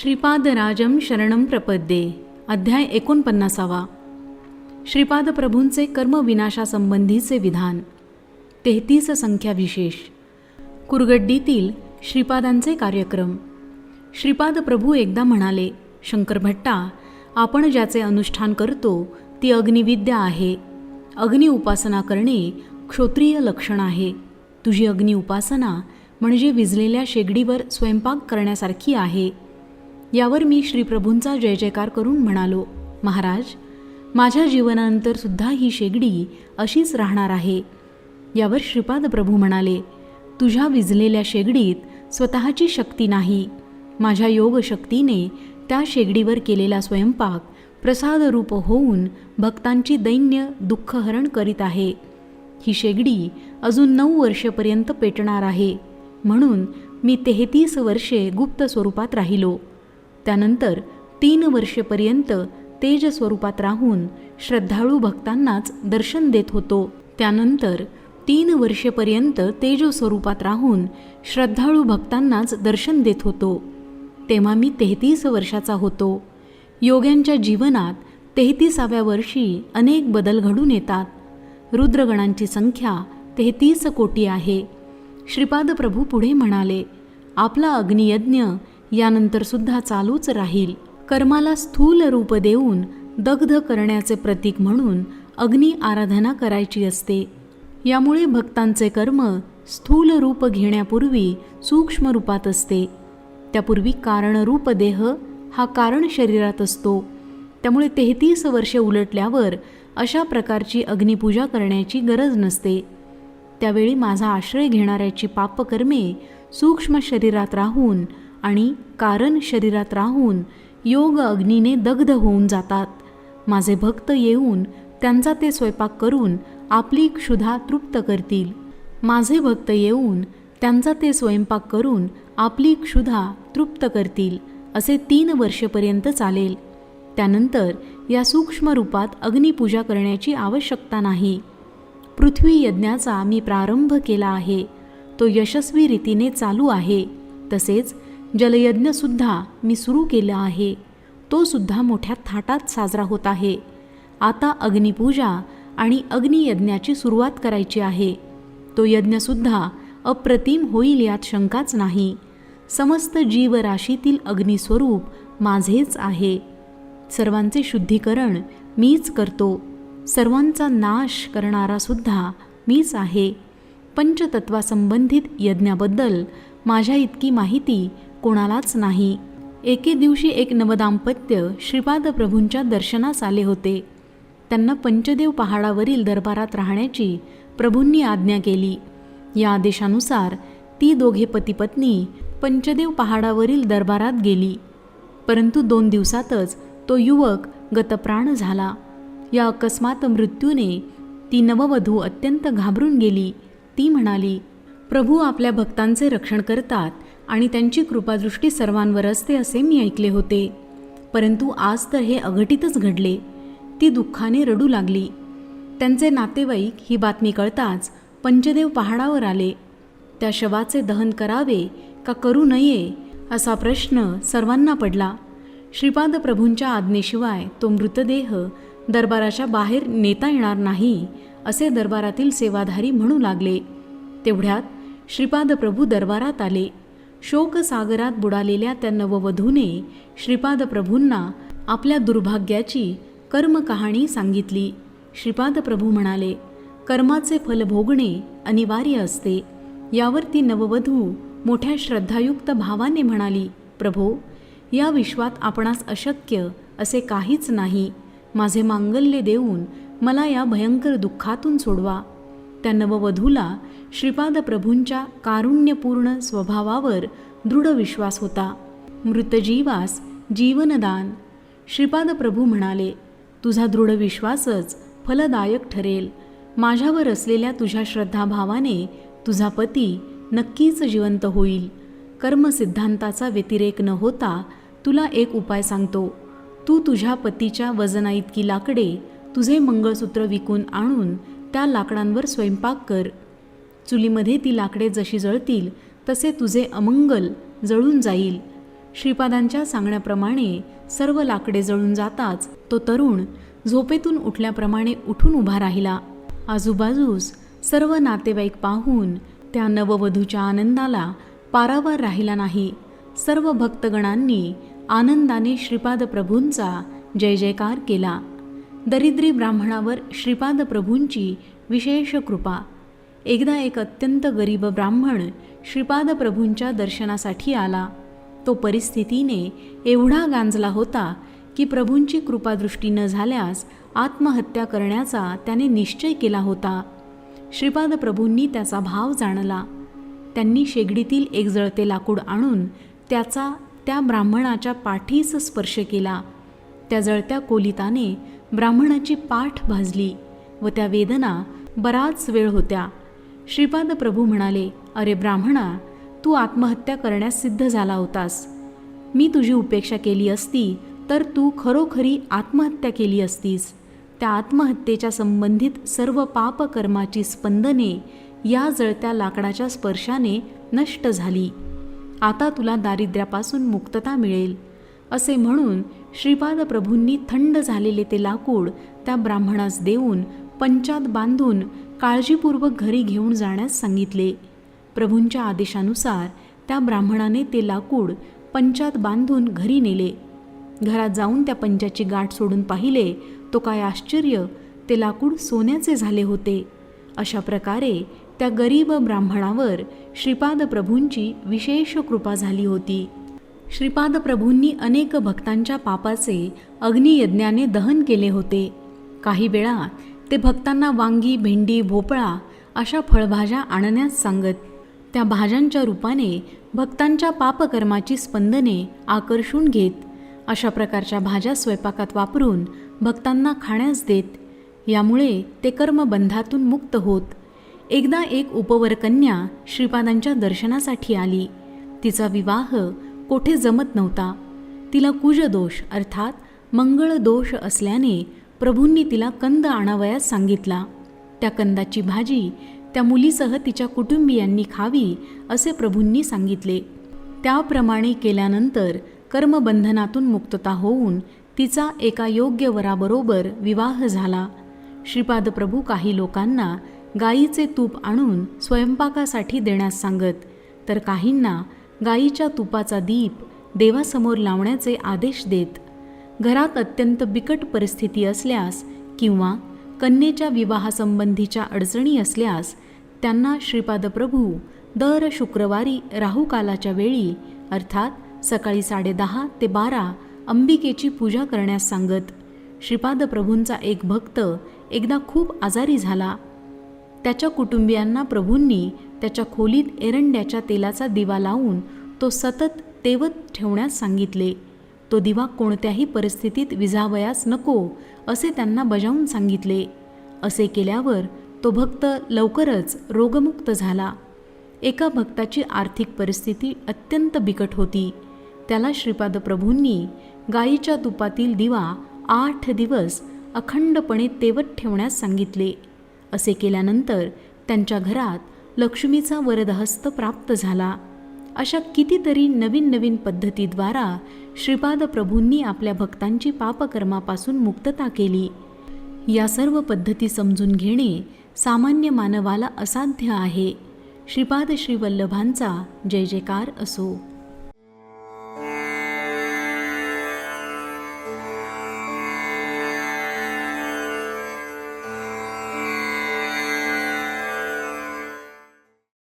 श्रीपादराजम शरणम प्रपद्ये. अध्याय एकोणपन्नासावा. श्रीपाद प्रभूंचे कर्मविनाशासंबंधीचे विधान. तेहतीस संख्या विशेष कुरगड्डीतील श्रीपादांचे कार्यक्रम. श्रीपाद प्रभू एकदा म्हणाले शंकर भट्टा आपण ज्याचे अनुष्ठान करतो ती अग्निविद्या आहे. अग्नि उपासना करणे क्षोत्रिय लक्षण आहे. तुझी अग्नि उपासना म्हणजे विजलेल्या शेगडीवर स्वयंपाक करण्यासारखी आहे. यावर मी श्रीप्रभूंचा जय जयकार करून म्हणालो महाराज माझ्या जीवनानंतर सुद्धा ही शेगडी अशीच राहणार आहे. यावर श्रीपाद प्रभू म्हणाले तुझ्या विजलेल्या शेगडीत स्वतःची शक्ती नाही. माझ्या योगशक्तीने त्या शेगडीवर केलेला स्वयंपाक प्रसादरूप होऊन भक्तांची दैन्य दुःखहरण करीत आहे. ही शेगडी अजून नऊ वर्षेपर्यंत पेटणार आहे. म्हणून मी तेहतीस वर्षे गुप्त स्वरूपात राहिलो. त्यानंतर तीन वर्षेपर्यंत तेज स्वरूपात राहून श्रद्धाळू भक्तांनाच दर्शन देत होतो. त्यानंतर तीन वर्षेपर्यंत तेज स्वरूपात राहून श्रद्धाळू भक्तांनाच दर्शन देत होतो. तेव्हा मी तेहतीस वर्षाचा होतो. योग्यांच्या जीवनात तेहतीसाव्या वर्षी अनेक बदल घडून येतात. रुद्रगणांची संख्या तेहतीस कोटी आहे. श्रीपाद प्रभू पुढे म्हणाले आपला अग्नियज्ञ यानंतर सुद्धा चालूच राहील. कर्माला स्थूल रूप देऊन दग्ध करण्याचे प्रतीक म्हणून अग्नी आराधना करायची असते. यामुळे भक्तांचे कर्म स्थूल रूप घेण्यापूर्वी सूक्ष्म रूपात असते. त्यापूर्वी कारणरूप देह हा कारण शरीरात असतो. त्यामुळे तेहतीस वर्षे उलटल्यावर अशा प्रकारची अग्निपूजा करण्याची गरज नसते. त्यावेळी माझा आश्रय घेणाऱ्याची पापकर्मे सूक्ष्म शरीरात राहून आणि कारण शरीरात राहून योग अग्नीने दग्ध होऊन जातात. माझे भक्त येऊन त्यांचा ते स्वयंपाक करून आपली क्षुधा तृप्त करतील. माझे भक्त येऊन त्यांचा ते स्वयंपाक करून आपली क्षुधा तृप्त करतील असे तीन वर्षेपर्यंत चालेल. त्यानंतर या सूक्ष्म रूपात अग्निपूजा करण्याची आवश्यकता नाही. पृथ्वी यज्ञाचा मी प्रारंभ केला आहे. तो यशस्वी रीतीने चालू आहे. तसेच जलयज्ञसुद्धा मी सुरू केला आहे. तो सुद्धा मोठ्या थाटात साजरा होत आहे. आता अग्निपूजा आणि अग्नियज्ञाची सुरुवात करायची आहे. तो यज्ञसुद्धा अप्रतिम होईल यात शंकाच नाही. समस्त जीवराशीतील अग्निस्वरूप माझेच आहे. सर्वांचे शुद्धीकरण मीच करतो. सर्वांचा नाश करणारासुद्धा मीच आहे. पंचतत्वासंबंधित यज्ञाबद्दल माझ्या इतकी माहिती कोणालाच नाही. एके दिवशी एक नवदाम्पत्य श्रीपाद प्रभूंच्या दर्शनास आले होते. त्यांना पंचदेव पहाडावरील दरबारात राहण्याची प्रभूंनी आज्ञा केली. या आदेशानुसार ती दोघे पतीपत्नी पंचदेव पहाडावरील दरबारात गेली. परंतु दोन दिवसातच तो युवक गतप्राण झाला. या अकस्मात मृत्यूने ती नववधू अत्यंत घाबरून गेली. ती म्हणाली प्रभू आपल्या भक्तांचे रक्षण करतात. आणि त्यांची कृपादृष्टी सर्वांवर असते असे मी ऐकले होते. परंतु आज तर हे अघटितच घडले. ती दुःखाने रडू लागली. त्यांचे नातेवाईक ही बातमी कळताच पंचदेव पहाडावर आले. त्या शवाचे दहन करावे का करू नये असा प्रश्न सर्वांना पडला. श्रीपाद प्रभूंच्या आज्ञेशिवाय तो मृतदेह दरबाराच्या बाहेर नेता येणार नाही असे दरबारातील सेवाधारी म्हणू लागले. तेवढ्यात श्रीपाद प्रभू दरबारात आले. शोकसागरात बुडालेल्या त्या नववधूने श्रीपाद प्रभूंना आपल्या दुर्भाग्याची कर्मकहाणी सांगितली. श्रीपाद प्रभू म्हणाले कर्माचे फल भोगणे अनिवार्य असते. यावर ती नववधू मोठ्या श्रद्धायुक्त भावाने म्हणाली प्रभो या विश्वात आपणास अशक्य असे काहीच नाही. माझे मांगल्य देऊन मला या भयंकर दुःखातून सोडवा. त्या नववधूला श्रीपाद प्रभूंच्या कारुण्यपूर्ण स्वभावावर दृढ विश्वास होता. मृतजीवास जीवनदान. श्रीपाद प्रभू म्हणाले तुझा दृढ विश्वासच फलदायक ठरेल. माझ्यावर असलेल्या तुझ्या श्रद्धाभावाने तुझा पती नक्कीच जिवंत होईल. कर्मसिद्धांताचा व्यतिरेक न होता तुला एक उपाय सांगतो. तू तुझ्या पतीच्या वजनाइतकी लाकडे तुझे मंगळसूत्र विकून आणून त्या लाकडांवर स्वयंपाक कर. चुलीमध्ये ती लाकडे जशी जळतील तसे तुझे अमंगल जळून जाईल. श्रीपादांच्या सांगण्याप्रमाणे सर्व लाकडे जळून जाताच तो तरुण झोपेतून उठल्याप्रमाणे उठून उभा राहिला. आजूबाजूस सर्व नातेवाईक पाहून त्या नववधूच्या आनंदाला पारावर राहिला नाही. सर्व भक्तगणांनी आनंदाने श्रीपाद प्रभूंचा जय जयकार केला. दरिद्री ब्राह्मणावर श्रीपाद प्रभूंची विशेष कृपा. एकदा एक अत्यंत गरीब ब्राह्मण श्रीपाद प्रभूंच्या दर्शनासाठी आला. तो परिस्थितीने एवढा गांजला होता की प्रभूंची कृपादृष्टी न झाल्यास आत्महत्या करण्याचा त्याने निश्चय केला होता. श्रीपाद प्रभूंनी त्याचा भाव जाणला. त्यांनी शेगडीतील एक जळते लाकूड आणून त्याचा त्या ब्राह्मणाच्या पाठीस स्पर्श केला. त्या जळत्या कोलिताने ब्राह्मणाची पाठ भाजली व त्या वेदना बराच वेळ होत्या. श्रीपाद प्रभू म्हणाले अरे ब्राह्मणा तू आत्महत्या करण्यास सिद्ध झाला होतास. मी तुझी उपेक्षा केली असती तर तू खरोखरी आत्महत्या केली असतीस. त्या आत्महत्येच्या संबंधित सर्व पापकर्माची स्पंदने या जळत्या लाकडाच्या स्पर्शाने नष्ट झाली. आता तुला दारिद्र्यापासून मुक्तता मिळेल. असे म्हणून श्रीपाद प्रभूंनी थंड झालेले ते लाकूड त्या ब्राह्मणास देऊन पंचात बांधून काळजीपूर्वक घरी घेऊन जाण्यास सांगितले. प्रभूंच्या आदेशानुसार त्या ब्राह्मणाने ते लाकूड पंचात बांधून घरी नेले. घरात जाऊन त्या पंचाची गाठ सोडून पाहिले तो काय आश्चर्य ते लाकूड सोन्याचे झाले होते. अशा प्रकारे त्या गरीब ब्राह्मणावर श्रीपाद प्रभूंची विशेष कृपा झाली होती. श्रीपाद प्रभूंनी अनेक भक्तांच्या पापाचे अग्नियज्ञाने दहन केले होते. काही वेळा ते भक्तांना वांगी भेंडी भोपळा अशा फळभाज्या आणण्यास सांगत त्या भाज्यांच्या रूपाने भक्तांच्या पापकर्माची स्पंदने आकर्षून घेत अशा प्रकारच्या भाज्या स्वयंपाकात वापरून भक्तांना खाण्यास देत. यामुळे ते कर्मबंधातून मुक्त होत. एकदा एक उपवरकन्या श्रीपादांच्या दर्शनासाठी आली. तिचा विवाह कोठे जमत नव्हता. तिला कुजदोष अर्थात मंगळ दोष असल्याने प्रभूंनी तिला कंद आणावयास सांगितला. त्या कंदाची भाजी त्या मुलीसह तिच्या कुटुंबियांनी खावी असे प्रभूंनी सांगितले. त्याप्रमाणे केल्यानंतर कर्मबंधनातून मुक्तता होऊन तिचा एका योग्य वराबरोबर विवाह झाला. श्रीपाद प्रभू काही लोकांना गायीचे तूप आणून स्वयंपाकासाठी देण्यास सांगत तर काहींना गाईच्या तुपाचा दीप देवासमोर लावण्याचे आदेश देत घरात अत्यंत बिकट परिस्थिती असल्यास किंवा कन्येच्या विवाहासंबंधीच्या अडचणी असल्यास त्यांना श्रीपाद प्रभू दर शुक्रवारी राहुकालाच्या वेळी अर्थात सकाळी साडेदहा ते बारा अंबिकेची पूजा करण्यास सांगत श्रीपाद प्रभूंचा एक भक्त एकदा खूप आजारी झाला. त्याच्या कुटुंबियांना प्रभूंनी त्याच्या खोलीत एरंड्याच्या तेलाचा दिवा लावून तो सतत तेवत ठेवण्यास सांगितले. तो दिवा कोणत्याही परिस्थितीत विझावयास नको असे त्यांना बजावून सांगितले. असे केल्यावर तो भक्त लवकरच रोगमुक्त झाला. एका भक्ताची आर्थिक परिस्थिती अत्यंत बिकट होती. त्याला श्रीपाद प्रभूंनी गायीच्या तुपातील दिवा आठ दिवस अखंडपणे तेवत ठेवण्यास सांगितले. असे केल्यानंतर त्यांच्या घरात लक्ष्मीचा वरदहस्त प्राप्त झाला. अशा कितीतरी नवीन नवीन पद्धतीद्वारा श्रीपाद प्रभूंनी आपल्या भक्तांची पापकर्मापासून मुक्तता केली. या सर्व पद्धती समजून घेणे सामान्य मानवाला असाध्य आहे. श्रीपाद श्रीवल्लभांचा जय जयकार असो.